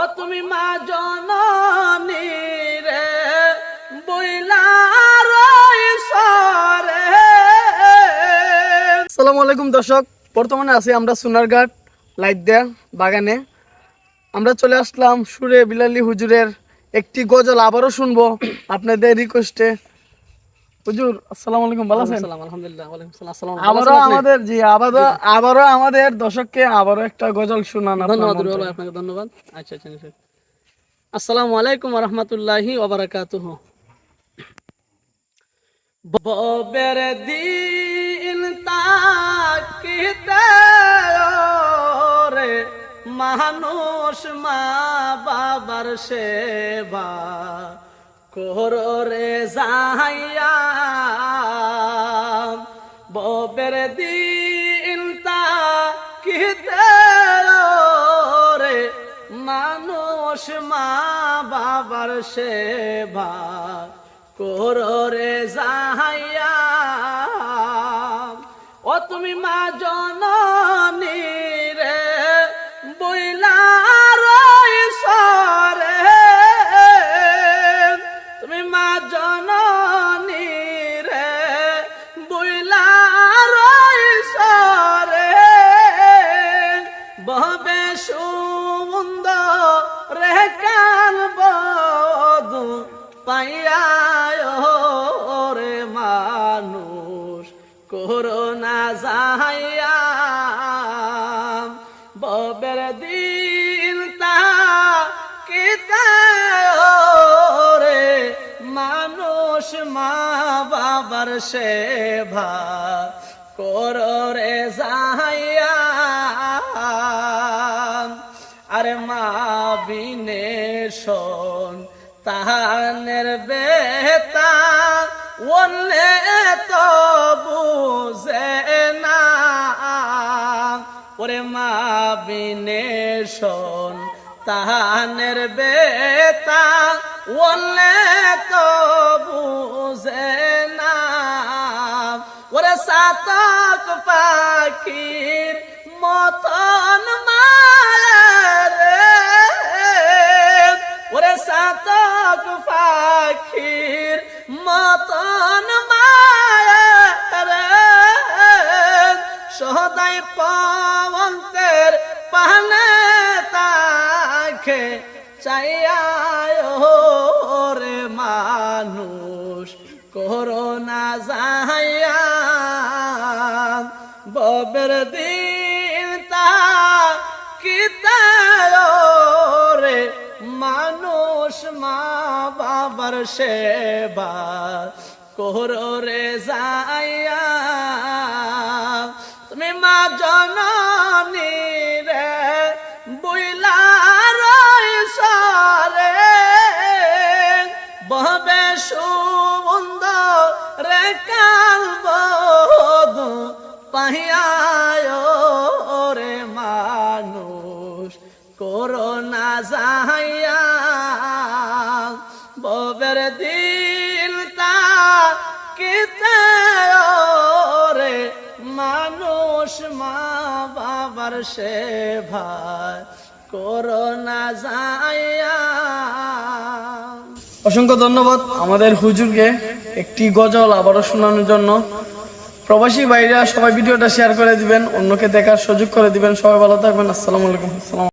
ও তুমি মা জননী রে, বইলা আলাইকুম দর্শক, বর্তমানে আছি আমরা সোনারঘাট লাইট দেয়া বাগানে। আমরা চলে আসলাম সুরে বিলালি হুজুরের একটি গজল, আবারও শুনব আপনাদের রিকোয়েস্টে হুজুর আসসালামু আলাইকুম ভালো আছেন? আলহামদুলিল্লাহ আসসালামু আমাদের জি আমাদের দর্শককে একটা গজল শোনান ধন্যবাদ আপনাকে ধন্যবাদ। আচ্ছা আচ্ছা আসসালামু আলাইকুম রহমতুল্লাহি ওবারাকাতুহ ববের দিন তাকিতে রে মানুষ মা বাবার সেবা করো রে যাইয়া ববের দিন তাকিতে রে মানুষ মা বাবার সেবা করো রে যাইয়া ও তুমি মা জননী রে কাল বধু পাইয়া রে মানুষ, করোনা যাইয়া ববের দিন তা রে মানুষ, মা বাবার সেবা করো রে যাইয়া বিনে শোন, তাহানের বেতা ওলে তো বুঝে না। ওরে মা বিনে শোন, তাহানের বেতা ওলে তো বুঝে না। ওরে সাতক পাখির মতন মারে তাকে চাইয়া রে মানুষ, করোনা যাইয়া, ববের দিন তা রে মানুষ, মা বাবার সেবা করো রে যাইয়া। তুমি মা জননী রে কাল পাহিয়ায় রে মানুষ, করোনা যাইয়া ববের তা রে মানুষ, মা বাবার সেবা করোনা যাইয়া। অসংখ্য ধন্যবাদ আমাদের হুজুরকে। একটি গজল আবারও শোনানোর জন্য। প্রবাসী ভাইরা, সবাই ভিডিওটা শেয়ার করে দিবেন, অন্যকে দেখার সুযোগ করে দিবেন। সবাই ভালো থাকবেন, আসসালামু আলাইকুম, আসসালাম